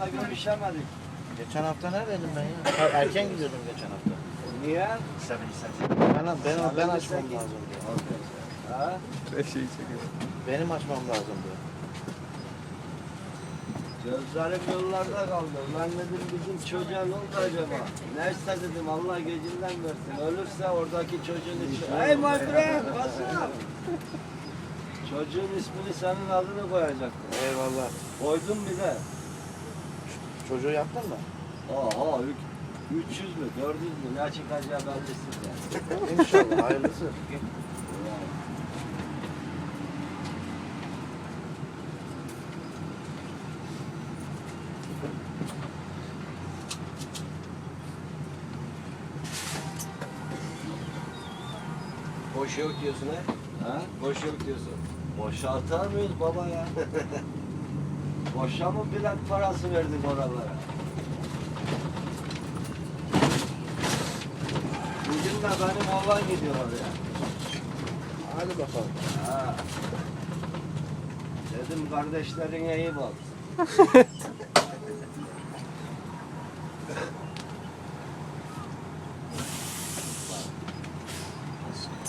hafta görüşemedik. Geçen hafta neredeydim ben ya? Erken gidiyordum geçen hafta. Niye? Ben, ben, ben açmam lazım diyor. Ha? Benim açmam lazım diyor. Gözlerim yollarda kaldı. Lan dedim bizim çocuğa ne oldu acaba? Neyse dedim Allah gecinden versin. Ölürse oradaki çocuğun ismi. Hey my friend, up? Çocuğun ismini senin adını koyacaktım. Eyvallah. Koydum bir de. Çocuğu yaptın mı? Ük- 300 mü, 400 mü ne çıkacağı bellisiz yani. İnşallah hayırlısı. Boş yok diyorsun he? Ha? Boş yok diyorsun. Boşa atar mıyız baba ya? Boşa mı bilet parası verdik oralara? Bugün de benim oğlan gidiyor oraya. Hadi bakalım. Ha. Dedim kardeşlerine iyi bak.